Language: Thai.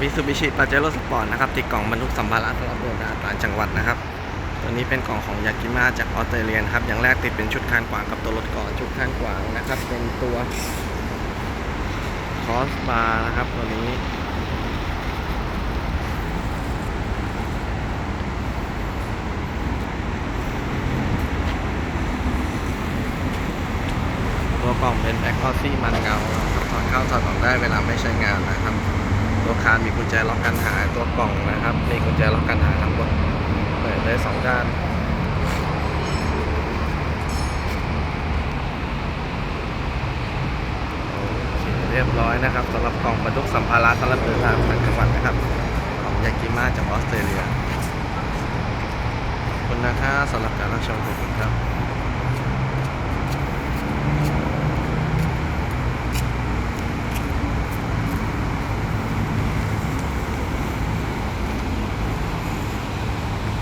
มิซูบิชิปาเจโร่สปอร์ตนะครับติดกล่องบรรทุกสัมภาระสำหรับเดินทางต่างจังหวัดนะครับ ตัวนี้เป็นกล่องของยากิมาจากออสเตรเลียนครับ อย่างแรกติดเป็นชุดคานกวางกับตัวรถก่อนชุดคานกวางนะครับ เป็นตัวคอสบาร์นะครับตัวนี้ ตัวกล่องเป็นแบ็คคอซี่มันเงาครับถอดเข้าถอดออกได้เวลาไม่ใช้งานนะครับ ตัวคานมีกุญแจล็อกกันหายตัวกล่องนะครับ มีกุญแจล็อกกันหายทั้งหมดเปิดได้สองด้านเคเรียบร้อยนะครับสำหรับกล่องบรรทุกสัมภาระสำหรับเดินทางต่างจังหวัดนะครับ ของยากิมาจากออสเตรเลียขอบคุณนะครับสำหรับการรับชมขอบคุณครับ